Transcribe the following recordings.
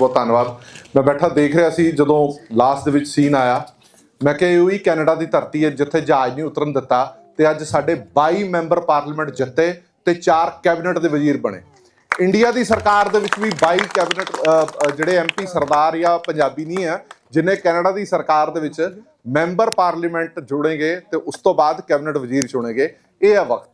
ਬਹੁਤ ਧੰਨਵਾਦ। ਮੈਂ ਬੈਠਾ ਦੇਖ ਰਿਹਾ ਸੀ ਜਦੋਂ ਲਾਸਟ ਦੇ ਵਿੱਚ ਸੀਨ ਆਇਆ। ਮੈਂ ਕਿਹਾ ਇਹ ਉਹੀ ਕੈਨੇਡਾ ਦੀ ਧਰਤੀ ਹੈ ਜਿੱਥੇ ਜਹਾਜ਼ ਨਹੀਂ ਉਤਰਨ ਦਿੱਤਾ ਤੇ ਅੱਜ ਸਾਡੇ 22 ਮੈਂਬਰ ਪਾਰਲੀਮੈਂਟ ਜਿੱਤੇ ਤੇ 4 ਕੈਬਨਿਟ ਦੇ ਵਜ਼ੀਰ ਬਣੇ। ਇੰਡੀਆ ਦੀ ਸਰਕਾਰ ਦੇ ਵਿੱਚ ਵੀ 22 ਕੈਬਨਿਟ ਅ, ਅ, ਜਿਹੜੇ ਐਮਪੀ ਸਰਦਾਰ ਜਾਂ ਪੰਜਾਬੀ ਨਹੀਂ ਆ ਜਿਨੇ ਕੈਨੇਡਾ ਦੀ ਸਰਕਾਰ ਦੇ ਵਿੱਚ ਮੈਂਬਰ ਪਾਰਲੀਮੈਂਟ ਜੁੜੇਗੇ ਤੇ ਉਸ ਤੋਂ ਬਾਅਦ ਕੈਬਨਿਟ ਵਜ਼ੀਰ ਚੁਣੇਗੇ ਇਹ ਆ ਵਕਤ।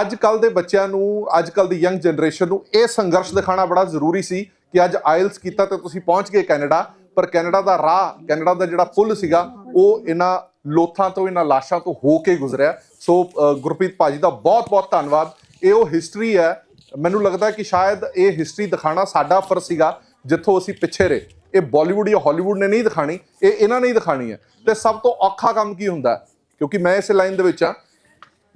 ਅੱਜ ਕੱਲ ਦੇ ਬੱਚਿਆਂ ਨੂੰ ਅੱਜ ਕੱਲ ਦੀ ਯੰਗ ਜਨਰੇਸ਼ਨ ਨੂੰ ਇਹ ਸੰਘਰਸ਼ ਦਿਖਾਉਣਾ ਬੜਾ ਜ਼ਰੂਰੀ ਸੀ ਕਿ ਅੱਜ ਆਇਲਸ ਕੀਤਾ ਤੇ ਤੁਸੀਂ ਪਹੁੰਚ ਗਏ ਕੈਨੇਡਾ ਪਰ ਕੈਨੇਡਾ ਦਾ ਰਾਹ ਕੈਨੇਡਾ ਦਾ ਜਿਹੜਾ ਪੁੱਲ ਸੀਗਾ ਉਹ ਇਹਨਾਂ ਲੋਥਾਂ ਤੋਂ ਇਹਨਾਂ ਲਾਸ਼ਾਂ ਤੋਂ ਹੋ ਕੇ ਗੁਜ਼ਰਿਆ। ਸੋ ਅ, ਗੁਰਪ੍ਰੀਤ ਭਾਜੀ ਦਾ ਬਹੁਤ ਬਹੁਤ ਧੰਨਵਾਦ। ਇਹ ਉਹ ਹਿਸਟਰੀ ਹੈ। ਮੈਨੂੰ ਲੱਗਦਾ ਕਿ ਸ਼ਾਇਦ ਇਹ ਹਿਸਟਰੀ ਦਿਖਾਣਾ ਸਾਡਾ ਫਰਜ਼ ਸੀਗਾ ਜਿੱਥੋਂ ਅਸੀਂ ਪਿੱਛੇ ਰਹੇ। ਇਹ ਬਾਲੀਵੁੱਡ ਜਾਂ ਹਾਲੀਵੁੱਡ ਨੇ ਨਹੀਂ ਦਿਖਾਣੀ ਇਹ ਇਹਨਾਂ ਨੇ ਹੀ ਦਿਖਾਣੀ ਹੈ। ਤੇ ਸਭ ਤੋਂ ਔਖਾ ਕੰਮ ਕੀ ਹੁੰਦਾ? ਕਿਉਂਕਿ ਮੈਂ ਇਸ ਲਾਈਨ ਦੇ ਵਿੱਚ ਆ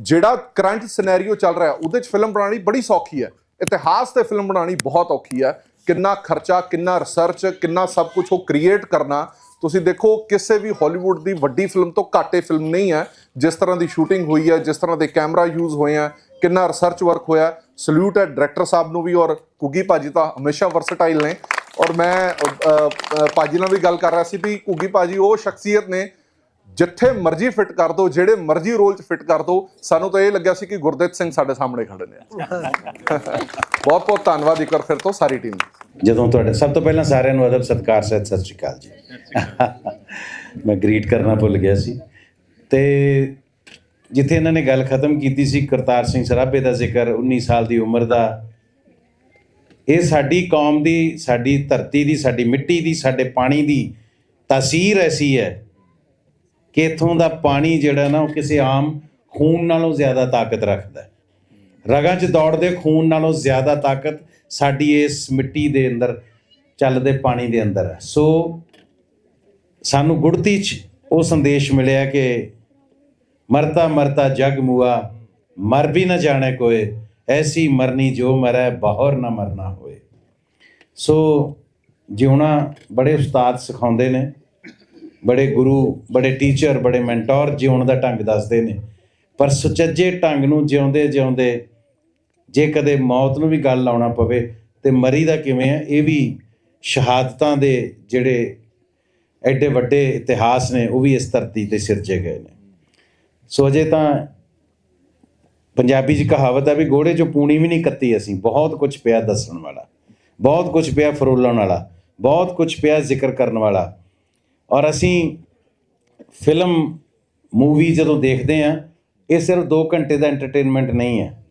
ਜਿਹੜਾ ਕਰੰਟ ਸਿਨੈਰੀਓ ਚੱਲ ਰਿਹਾ ਉਹਦੇ 'ਚ ਫਿਲਮ ਬਣਾਉਣੀ ਬੜੀ ਸੌਖੀ ਹੈ। ਇਤਿਹਾਸ ਤੇ ਫਿਲਮ ਬਣਾਉਣੀ ਬਹੁਤ ਔਖੀ ਹੈ। ਕਿੰਨਾ ਖਰਚਾ ਕਿੰਨਾ ਰਿਸਰਚ ਕਿੰਨਾ ਸਭ ਕੁਝ ਉਹ ਕ੍ਰੀਏਟ ਕਰਨਾ ਤੁਸੀਂ ਦੇਖੋ ਕਿਸੇ ਵੀ ਹਾਲੀਵੁੱਡ ਦੀ ਵੱਡੀ ਫਿਲਮ ਤੋਂ ਘਾਟੇ ਫਿਲਮ ਨਹੀਂ ਹੈ। ਜਿਸ ਤਰ੍ਹਾਂ ਦੀ ਸ਼ੂਟਿੰਗ ਹੋਈ ਹੈ ਜਿਸ ਤਰ੍ਹਾਂ ਦੇ ਕੈਮਰਾ ਯੂਜ਼ ਹੋਏ ਆ ਕਿੰਨਾ ਰਿਸਰਚ ਵਰਕ ਹੋਇਆ ਸਲੂਟ ਹੈ ਡਾਇਰੈਕਟਰ ਸਾਹਿਬ ਨੂੰ ਵੀ ਔਰ ਕੁਗੀ ਭਾਜੀ ਤਾਂ ਹਮੇਸ਼ਾ ਵਰਸਟਾਈਲ ਨੇ। ਔਰ ਮੈਂ ਅ, ਅ, ਭਾਜੀ ਨਾਲ ਵੀ ਗੱਲ ਕਰ ਰਿਹਾ ਸੀ ਵੀ ਕੁਗੀ ਭਾਜੀ ਉਹ ਸ਼ਖਸੀਅਤ ਨੇ ਜਿੱਥੇ ਮਰਜ਼ੀ ਫਿੱਟ ਕਰ ਦੋ ਜਿਹੜੇ ਮਰਜ਼ੀ ਰੋਲ 'ਚ ਫਿੱਟ ਕਰ ਦੋ ਸਾਨੂੰ ਤਾਂ ਇਹ ਲੱਗਿਆ ਸੀ ਕਿ ਗੁਰਦੇਵ ਸਿੰਘ ਸਾਡੇ ਸਾਹਮਣੇ ਖੜੇ ਨੇ। ਬਹੁਤ ਬਹੁਤ ਧੰਨਵਾਦ ਇੱਕ ਵਾਰ ਫਿਰ ਤੋਂ ਸਾਰੀ ਟੀਮ ਜਦੋਂ ਤੁਹਾਡੇ ਸਭ ਤੋਂ ਪਹਿਲਾਂ ਸਾਰਿਆਂ ਨੂੰ ਅਦਬ ਸਤਿਕਾਰ ਸਹਿਤ ਸਤਿ ਸ਼੍ਰੀ ਅਕਾਲ ਜੀ। ਮੈਂ ਗ੍ਰੀਟ ਕਰਨਾ ਭੁੱਲ ਗਿਆ ਸੀ। ਤੇ ਜਿੱਥੇ ਇਹਨਾਂ ਨੇ ਗੱਲ ਖਤਮ ਕੀਤੀ ਸੀ ਕਰਤਾਰ ਸਿੰਘ ਸਰਾਭੇ ਦਾ ਜ਼ਿਕਰ 19 ਸਾਲ ਦੀ ਉਮਰ ਦਾ ਇਹ ਸਾਡੀ ਕੌਮ ਦੀ ਸਾਡੀ ਧਰਤੀ ਦੀ ਸਾਡੀ ਮਿੱਟੀ ਦੀ ਸਾਡੇ ਪਾਣੀ ਦੀ ਤਾਸੀਰ ਐਸੀ ਹੈ ਕਿ ਇਥੋਂ ਦਾ ਪਾਣੀ ਜਿਹੜਾ ਨਾ ਉਹ ਕਿਸੇ ਆਮ ਖੂਨ ਨਾਲੋਂ ਜ਼ਿਆਦਾ ਤਾਕਤ ਰੱਖਦਾ ਹੈ। ਰਗਾਂ 'ਚ ਦੌੜਦੇ ਖੂਨ ਨਾਲੋਂ ਜ਼ਿਆਦਾ ਤਾਕਤ ਸਾਡੀ ਇਸ ਮਿੱਟੀ ਦੇ ਅੰਦਰ, ਚੱਲਦੇ ਪਾਣੀ ਦੇ ਅੰਦਰ ਹੈ। ਸੋ ਸਾਨੂੰ ਗੁੜਤੀ 'ਚ ਉਹ ਸੰਦੇਸ਼ ਮਿਲਿਆ ਕਿ ਮਰਤਾ ਮਰਤਾ ਜਗ ਮੁਆ, ਮਰ ਵੀ ਨਾ ਜਾਣੇ ਕੋਏ, ਐਸੀ ਮਰਨੀ ਜੋ ਮਰੈ, ਬਾਹਰ ਨਾ ਮਰਨਾ ਹੋਏ। ਸੋ ਜਿਉਣਾ ਬੜੇ ਉਸਤਾਦ ਸਿਖਾਉਂਦੇ ਨੇ। ਬੜੇ ਗੁਰੂ, ਬੜੇ ਟੀਚਰ ਬੜੇ ਮੈਂਟੋਰ ਜਿਉਣ ਦਾ ਢੰਗ ਦੱਸਦੇ ਨੇ। ਪਰ ਸੁਚੱਜੇ ਢੰਗ ਨੂੰ ਜਿਉਂਦੇ ਜਿਉਂਦੇ ਜੇ ਕਦੇ ਮੌਤ ਨੂੰ ਵੀ ਗੱਲ ਲਾਉਣਾ ਪਵੇ ਤੇ ਮਰੀ ਦਾ ਕਿਵੇਂ ਹੈ ਇਹ ਵੀ ਸ਼ਹਾਦਤਾਂ ਦੇ ਜਿਹੜੇ ਐਡੇ ਵੱਡੇ ਇਤਿਹਾਸ ਨੇ, ਉਹ ਵੀ ਇਸ ਧਰਤੀ ਤੇ ਸਿਰਜੇ ਗਏ ਨੇ। ਸੋ ਅਜੇ ਤਾਂ ਪੰਜਾਬੀ 'ਚ ਕਹਾਵਤ ਹੈ ਵੀ ਘੋੜੇ 'ਚੋਂ ਪੂਣੀ ਵੀ ਨਹੀਂ ਕੱਤੀ ਅਸੀਂ, ਬਹੁਤ ਕੁਝ ਪਿਆ ਦੱਸਣ ਵਾਲਾ, ਬਹੁਤ ਕੁਝ ਪਿਆ ਫਰੋਲਣ ਵਾਲਾ, ਬਹੁਤ ਕੁਝ ਪਿਆ ਜ਼ਿਕਰ ਕਰਨ ਵਾਲਾ। ਔਰ ਅਸੀਂ ਫਿਲਮ, ਮੂਵੀ ਜਦੋਂ ਦੇਖਦੇ ਆ ਇਹ ਸਿਰਫ 2 ਘੰਟੇ ਦਾ ਐਂਟਰਟੇਨਮੈਂਟ ਨਹੀਂ ਹੈ।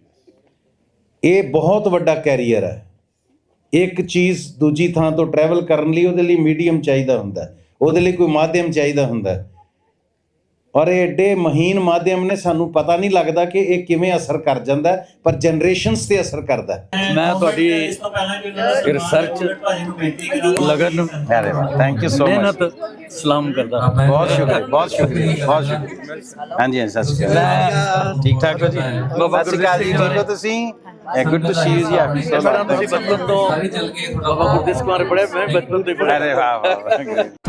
ਇਹ ਬਹੁਤ ਵੱਡਾ ਕੈਰੀਅਰ ਹੈ। ਇੱਕ ਚੀਜ਼ ਦੂਜੀ ਥਾਂ ਤੋਂ ਟਰੈਵਲ ਕਰਨ ਲਈ ਉਹਦੇ ਲਈ ਮੀਡੀਅਮ ਚਾਹੀਦਾ ਹੁੰਦਾ ਉਹਦੇ ਲਈ ਕੋਈ ਮਾਧਿਅਮ ਚਾਹੀਦਾ ਹੁੰਦਾ ਔਰ ਇਹ ਏਡੇ ਮਹੀਨ ਮਾਧਿਅਮ ਨੇ ਸਾਨੂੰ ਪਤਾ ਨਹੀਂ ਲੱਗਦਾ ਕਿ ਇਹ ਕਿਵੇਂ ਅਸਰ ਕਰ ਜਾਂਦਾ ਪਰ ਜਨਰੇਸ਼ਨਸ ਤੇ ਅਸਰ ਕਰਦਾ। ਮੈਂ ਤੁਹਾਡੀ ਰਿਸਰਚ ਲਗਨ ਅਰੇ ਵਾਹ ਥੈਂਕ ਯੂ ਸੋ ਮਚ ਮਿਹਨਤ ਸਲਾਮ ਕਰਦਾ ਹਾਂ। ਬਹੁਤ ਸ਼ੁਕਰੀਆ ਬਹੁਤ ਸ਼ੁਕਰੀਆ ਬਹੁਤ ਸ਼ੁਕਰੀਆ। ਹਾਂਜੀ ਹਾਂਜੀ ਸਤਿ ਸ਼੍ਰੀ ਅਕਾਲ। ਠੀਕ ਠਾਕ ਹੋ ਜੀ? ਬਾਬਾ ਸਤਿ ਸ਼੍ਰੀ ਅਕਾਲ ਜੀ ਠੀਕ ਹੋ ਤੁਸੀਂ? ਗੁੱਡ ਟੂ ਸੀ ਯੂ ਜੀ ਆਪ ਮੈਡਮ ਤੁਸੀਂ ਬਚਪਨ ਤੋਂ ਬਾਬਾ ਗੁਰਦੇਵ ਕੁਮਾਰ ਪੜ੍ਹੇ ਮੈਂ ਬਚਪਨ ਤੋਂ ਹੀ ਪੜ੍ਹਿਆ ਅਰੇ ਵਾਹ ਵਾਹ।